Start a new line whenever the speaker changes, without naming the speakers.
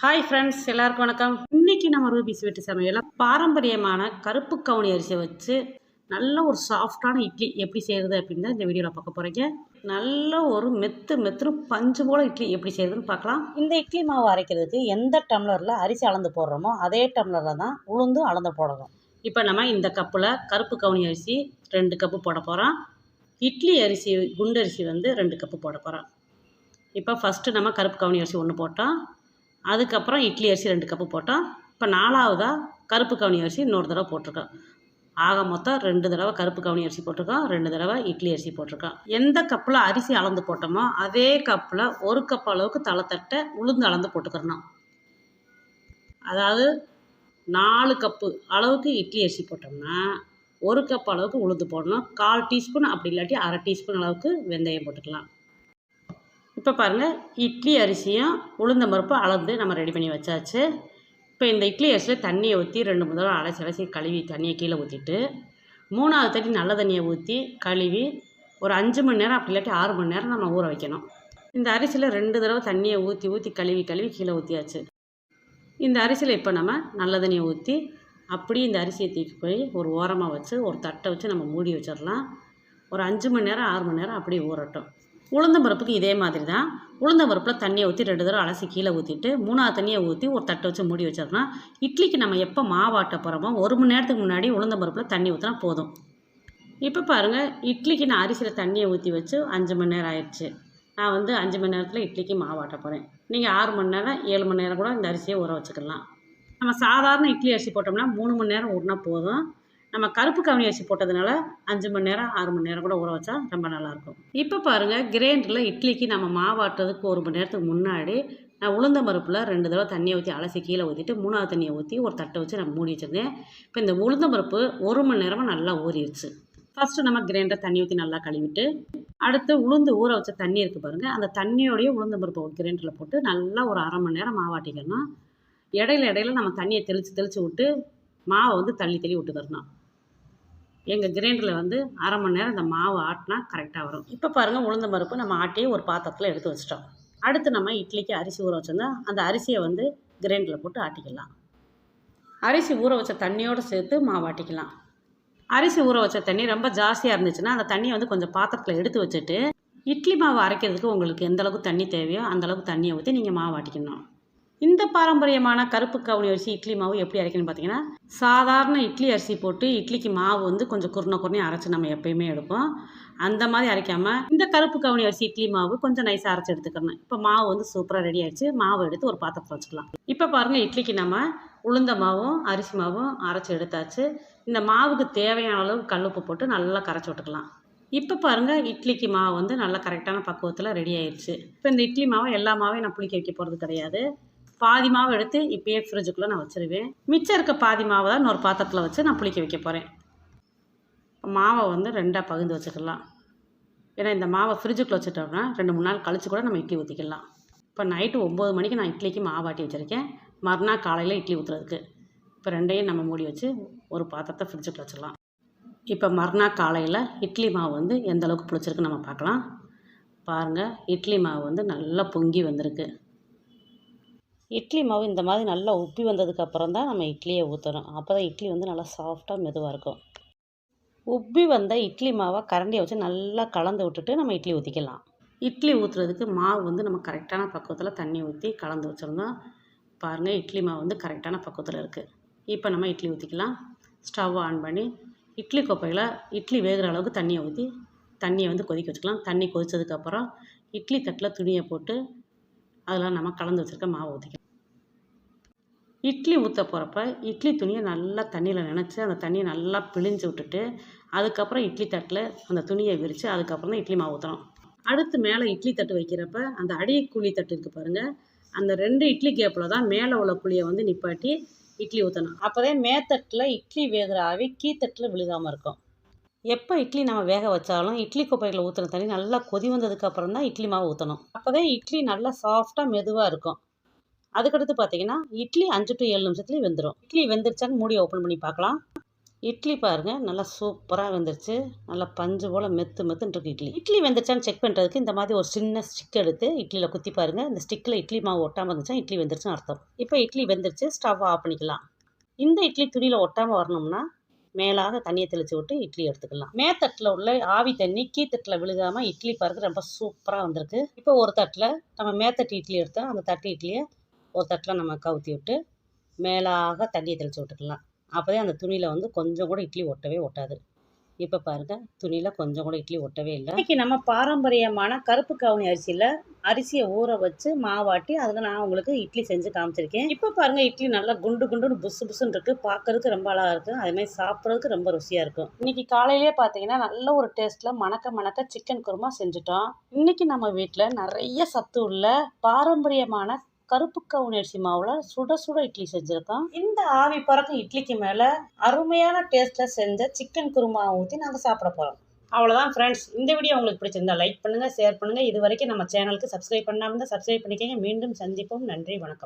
Hi friends எல்லாருக்கும் வணக்கம். இன்னைக்கு நம்ம ரூபிஸ் வீட்டு சமையல பாரம்பரியமான கருப்பு கவுனி அரிசியை வச்சு நல்ல ஒரு சாஃப்டான இட்லி எப்படி செய்கிறது அப்படின்னு தான் இந்த வீடியோவில் பார்க்க போகிறீங்க நல்ல ஒரு மெத்து மெத்து பஞ்சு போல் இட்லி எப்படி செய்கிறதுன்னு பார்க்கலாம். இந்த இட்லி மாவு அரைக்கிறதுக்கு எந்த டம்ளரில் அரிசி அளந்து போடுறோமோ அதே டம்ளரில் தான் உளுந்து அளந்து போடணும். இப்போ நம்ம இந்த கப்பில் கருப்பு கவுனி அரிசி ரெண்டு கப்பு போட போகிறோம் இட்லி அரிசி குண்டரிசி வந்து ரெண்டு கப்பு போட போகிறோம் இப்போ ஃபஸ்ட்டு நம்ம கருப்பு கவுனி அரிசி ஒன்று போட்டோம். அதுக்கப்புறம் இட்லி அரிசி ரெண்டு கப்பு போட்டோம். இப்போ நாலாவதாக கருப்பு கவுனி அரிசி இன்னொரு தடவை போட்டிருக்கோம். ஆக மொத்தம் ரெண்டு தடவை கருப்பு கவுனி அரிசி போட்டிருக்கோம். ரெண்டு தடவை இட்லி அரிசி போட்டிருக்கோம். எந்த கப்பில் அரிசி அளந்து போட்டோமோ அதே கப்பில் ஒரு கப் அளவுக்கு தலைத்தட்டை உளுந்து அளந்து போட்டுக்கிறணும். அதாவது நாலு கப்பு அளவுக்கு இட்லி அரிசி போட்டோம்னா ஒரு கப் அளவுக்கு உளுந்து போடணும். கால் டீஸ்பூன் அப்படி இல்லாட்டி அரை டீஸ்பூன் அளவுக்கு வெந்தயம் போட்டுக்கலாம். இப்போ பாருங்கள் இட்லி அரிசியும் உளுந்த அளந்து நம்ம ரெடி பண்ணி வச்சாச்சு. இப்போ இந்த இட்லி அரிசியில் தண்ணியை ஊற்றி ரெண்டு மூணு தடவை அலசி அலசி கழுவி தண்ணியை கீழே ஊற்றிட்டு மூணாவது தட்டி நல்ல தண்ணியை ஊற்றி கழுவி ஒரு அஞ்சு மணி நேரம் அப்படி இல்லாட்டி ஆறு மணி நேரம் நம்ம ஊற வைக்கணும். இந்த அரிசியில் ரெண்டு தடவை தண்ணியை ஊற்றி ஊற்றி கழுவி கழுவி கீழே ஊற்றியாச்சு இந்த அரிசியில் இப்போ நம்ம நல்ல தண்ணியை ஊற்றி அப்படியே இந்த அரிசியை தூக்கி போய் ஒரு ஓரமாக வச்சு ஒரு தட்டை வச்சு நம்ம மூடி வச்சிடலாம். ஒரு அஞ்சு மணி நேரம் ஆறு மணி நேரம் அப்படியே ஊறட்டும். உளுந்தம்பருப்புக்கு இதே மாதிரி தான் உளுந்தம்பருப்பில் தண்ணியை ஊற்றி ரெண்டு தடவை அலசி கீழே ஊற்றிட்டு மூணாவது தண்ணியை ஊற்றி ஒரு தட்டை வச்சு மூடி வச்சிடலாம் இட்லிக்கு நம்ம எப்போ மாவாட்ட போகிறோமோ ஒரு மணி நேரத்துக்கு முன்னாடி உளுந்தம்பருப்பில் தண்ணி ஊற்றினா போதும். இப்போ பாருங்கள் இட்லிக்கு நான் அரிசியில் தண்ணியை ஊற்றி வச்சு அஞ்சு மணி நேரம் ஆயிடுச்சு. நான் வந்து அஞ்சு மணி நேரத்தில் இட்லிக்கு மாவாட்ட போகிறேன் நீங்கள் ஆறு மணி நேரம் ஏழு மணி நேரம் கூட இந்த அரிசியை ஊற வச்சுக்கலாம். நம்ம சாதாரண இட்லி அரிசி போட்டோம்னா மூணு மணி நேரம் ஊறினா போதும். நம்ம கருப்பு கவனி அரிசி போட்டதுனால அஞ்சு மணி நேரம் ஆறு மணி நேரம் கூட ஊற வச்சா ரொம்ப நல்லாயிருக்கும். இப்போ பாருங்கள் கிரைண்டரில் இட்லிக்கு நம்ம மாவாட்டுறதுக்கு ஒரு மணி நேரத்துக்கு முன்னாடி நான் உளுந்த பருப்பில் ரெண்டு தடவை தண்ணியை ஊற்றி அலசி கீழே ஊற்றிட்டு மூணாவது தண்ணியை ஊற்றி ஒரு தட்டை வச்சு நான் மூடி வச்சுருந்தேன். இப்போ இந்த உளுந்த பருப்பு ஒரு மணி நேரமாக நல்லா ஊறிடுச்சு. ஃபஸ்ட்டு நம்ம கிரைண்டர் தண்ணி ஊற்றி நல்லா கழுவிட்டு அடுத்து உளுந்து ஊற வச்ச தண்ணி இருக்குது பாருங்கள் அந்த தண்ணியோடைய உளுந்த பருப்பை ஒரு கிரைண்டரில் போட்டு நல்லா ஒரு அரை மணி நேரம் மாவாட்டிக்கணும் இடையில இடையில நம்ம தண்ணியை தெளித்து தெளித்து விட்டு மாவை வந்து தள்ளி தள்ளி விட்டுக்கிறணும் எங்கள் கிரைண்டரில் வந்து அரை மணி நேரம் இந்த மாவு ஆட்டினா கரெக்டாக வரும். இப்போ பாருங்கள் உளுந்த பருப்பு நம்ம ஆட்டியே ஒரு பாத்திரத்தில் எடுத்து வச்சிட்டோம். அடுத்து நம்ம இட்லிக்கு அரிசி ஊற வச்சிருந்தா அந்த அரிசியை வந்து கிரைண்டரில் போட்டு ஆட்டிக்கலாம். அரிசி ஊற வச்ச தண்ணியோடு சேர்த்து மாவு ஆட்டிக்கலாம். அரிசி ஊற வச்ச தண்ணி ரொம்ப ஜாஸ்தியாக இருந்துச்சுன்னா அந்த தண்ணியை வந்து கொஞ்சம் பாத்திரத்தில் எடுத்து வச்சுட்டு இட்லி மாவு அரைக்கிறதுக்கு உங்களுக்கு எந்த அளவுக்கு தண்ணி தேவையோ அந்த அளவுக்கு தண்ணியை ஊற்றி நீங்கள் மாவு ஆட்டிக்கணும். இந்த பாரம்பரியமான கருப்பு கவுனி அரிசி இட்லி மாவு எப்படி அரைக்கணும்னு பார்த்தீங்கன்னா சாதாரண இட்லி அரிசி போட்டு இட்லிக்கு மாவு வந்து கொஞ்சம் குருணை குருணையாக அரைச்சி நம்ம எப்பயுமே எடுப்போம். அந்த மாதிரி அரைக்காமல் இந்த கருப்பு கவுனி அரிசி இட்லி மாவு கொஞ்சம் நைஸாக அரைச்சி எடுத்துக்கணும். இப்போ மாவு வந்து சூப்பராக ரெடி ஆயிடுச்சு. மாவு எடுத்து ஒரு பாத்திரத்தில் வச்சுக்கலாம். இப்போ பாருங்கள் இட்லிக்கு நம்ம உளுந்த மாவும் அரிசி மாவும் அரைச்சி எடுத்தாச்சு. இந்த மாவுக்கு தேவையான அளவு கல்லுப்பு போட்டு நல்லா கரைச்சி விட்டுக்கலாம். இப்போ பாருங்கள் இட்லிக்கு மாவு வந்து நல்லா கரெக்டான பக்குவத்தில் ரெடி ஆயிடுச்சு. இப்போ இந்த இட்லி மாவை எல்லா மாவையும் நான் புளிக்க வைக்க போகிறது கிடையாது. பாதி மாவு எடுத்து இப்போயே ஃப்ரிட்ஜுக்குள்ளே நான் வச்சுருவேன். மிச்சம் இருக்க பாதி மாவை தான் இன்னொரு பாத்திரத்தில் வச்சு நான் புளிக்க வைக்க போகிறேன் மாவை வந்து ரெண்டாக பகிர்ந்து வச்சுக்கலாம். ஏன்னா இந்த மாவை ஃப்ரிட்ஜுக்குள்ளே வச்சுட்டோம்னா ரெண்டு மூணு நாள் கழிச்சு கூட நம்ம இட்லி ஊற்றிக்கலாம் இப்போ நைட்டு ஒம்பது மணிக்கு நான் இட்லிக்கு மாவாட்டி வச்சுருக்கேன். மறுநாள் காலையில் இட்லி ஊற்றுறதுக்கு இப்போ ரெண்டையும் நம்ம மூடி வச்சு ஒரு பாத்திரத்தை ஃப்ரிட்ஜுக்குள்ள வச்சிடலாம். இப்போ மறுநாள் காலையில் இட்லி மாவு வந்து எந்த அளவுக்கு பிடிச்சிருக்குன்னு நம்ம பார்க்கலாம். பாருங்கள் இட்லி மாவு வந்து நல்லா பொங்கி வந்திருக்கு. இட்லி மாவு இந்த மாதிரி நல்லா உப்பி வந்ததுக்கு அப்புறம் தான் நம்ம இட்லியை ஊற்றணும் அப்போ தான் இட்லி வந்து நல்லா சாஃப்டாக மெதுவாக இருக்கும். உப்பி வந்த இட்லி மாவை கரண்டியை வச்சு நல்லா கலந்து விட்டுட்டு நம்ம இட்லி ஊற்றிக்கலாம் இட்லி ஊற்றுறதுக்கு மாவு வந்து நம்ம கரெக்டான பக்குவத்தில் தண்ணி ஊற்றி கலந்து வச்சுருந்தோம். பாருங்கள் இட்லி மாவு வந்து கரெக்டான பக்குவத்தில் இருக்குது இப்போ நம்ம இட்லி ஊற்றிக்கலாம் ஸ்டவ் ஆன் பண்ணி இட்லி கோப்பையில் இட்லி வேகிற அளவுக்கு தண்ணியை ஊற்றி தண்ணியை வந்து கொதிக்க வச்சுக்கலாம். தண்ணி கொதித்ததுக்கப்புறம் இட்லி தட்டில் துணியை போட்டு அதெல்லாம் நம்ம கலந்து வச்சுருக்க மாவு ஊற்றிக்கலாம் இட்லி ஊற்ற போகிறப்ப இட்லி துணியை நல்லா தண்ணியில் நினச்சி அந்த தண்ணியை நல்லா பிழிஞ்சு விட்டுட்டு அதுக்கப்புறம் இட்லி தட்டில் அந்த துணியை விரித்து அதுக்கப்புறம் தான் இட்லி மாவு ஊற்றணும் அடுத்து மேலே இட்லி தட்டு வைக்கிறப்ப அந்த அடி குழி தட்டு இருக்குது பாருங்கள் அந்த ரெண்டு இட்லி கேப்பில் தான் மேலே உள்ள குழியை வந்து நிப்பாட்டி இட்லி ஊற்றணும் அப்போதே மேத்தட்டில் இட்லி வேகிற ஆவி கீத்தட்டில் விழுகாமல் இருக்கும். எப்போ இட்லி நம்ம வேக வச்சாலும் இட்லி கொப்பையில் ஊற்றுன தண்ணி நல்லா கொதி வந்ததுக்கப்புறம் தான் இட்லி மாவு ஊற்றணும் அப்போ தான் இட்லி நல்லா சாஃப்டாக மெதுவாக இருக்கும். அதுக்கடுத்து பார்த்தீங்கன்னா இட்லி அஞ்சு டு ஏழு நிமிஷத்துலேயும் வெந்துடும் இட்லி வெந்துருச்சான்னு மூடி ஓப்பன் பண்ணி பார்க்கலாம் இட்லி பாருங்கள் நல்லா சூப்பராக வெந்துருச்சு. நல்லா பஞ்சு போல் மெத்து மெத்துன்னு இருக்கு இட்லி. இட்லி வெந்துருச்சான்னு செக் பண்ணுறதுக்கு இந்த மாதிரி ஒரு சின்ன ஸ்டிக் எடுத்து இட்லியில் குத்தி பாருங்கள் இந்த ஸ்டிக்கில் இட்லி மாவு ஒட்டாமல் இருந்துச்சா இட்லி வெந்துருச்சுன்னு அர்த்தம். இப்போ இட்லி வெந்துருச்சு ஸ்டவ் ஆஃப் பண்ணிக்கலாம். இந்த இட்லி துணியில் ஒட்டாமல் வரணும்னா மேலாக தண்ணியை தெளித்து விட்டு இட்லி எடுத்துக்கலாம். மேத்தட்டில் உள்ள ஆவி தண்ணி கீத்தட்டில் விழுகாமல் இட்லி பாருங்க ரொம்ப சூப்பராக வந்திருக்கு. இப்போ ஒரு தட்டில் நம்ம மேத்தட்டு இட்லி எடுத்தோம் அந்த தட்டு இட்லியை ஒரு தட்டில் நம்ம கவுத்தி விட்டு மேலாக தண்ணியை தெளித்து விட்டுக்கலாம். அப்போதே அந்த துணியில் வந்து கொஞ்சம் கூட இட்லி ஒட்டவே ஒட்டாது. இப்போ பாருங்கள் துணியில் கொஞ்சம் கூட இட்லி ஒட்டவே இல்லை. இன்றைக்கி நம்ம பாரம்பரியமான கருப்பு கவுனி அரிசியில் அரிசியை ஊற வச்சு மாவாட்டி அதில் நான் உங்களுக்கு இட்லி செஞ்சு காமிச்சிருக்கேன். இப்போ பாருங்கள் இட்லி நல்லா குண்டு குண்டுன்னு புசு புசுன்னு இருக்குது பார்க்கறதுக்கு ரொம்ப அழகாக இருக்குது அதேமாதிரி சாப்பிட்றதுக்கு ரொம்ப ருசியாக இருக்கும் இன்றைக்கி காலையிலே பார்த்தீங்கன்னா நல்ல ஒரு டேஸ்ட்டில் மணக்க மணக்க சிக்கன் குருமா செஞ்சுட்டோம். இன்றைக்கி நம்ம வீட்டில் நிறைய சத்து உள்ள பாரம்பரியமான கருப்பு கவுனி அரிசி மாவில் சுட சுட இட்லி செஞ்சுருக்கோம். இந்த ஆவி பறக்கும் இட்லிக்கு மேலே அருமையான டேஸ்ட்டில் செஞ்ச சிக்கன் குருமா ஊற்றி நாங்கள் சாப்பிட போகிறோம் அவ்வளோதான் ஃப்ரெண்ட்ஸ் இந்த வீடியோ உங்களுக்கு பிடிச்சிருந்தா லைக் பண்ணுங்கள் ஷேர் பண்ணுங்கள் இது வரைக்கும் நம்ம சேனலுக்கு சப்ஸ்கிரைப் பண்ணாமல் இருந்தால் சப்ஸ்கிரைப் பண்ணிக்கோங்க. மீண்டும் சந்திப்போம். நன்றி வணக்கம்.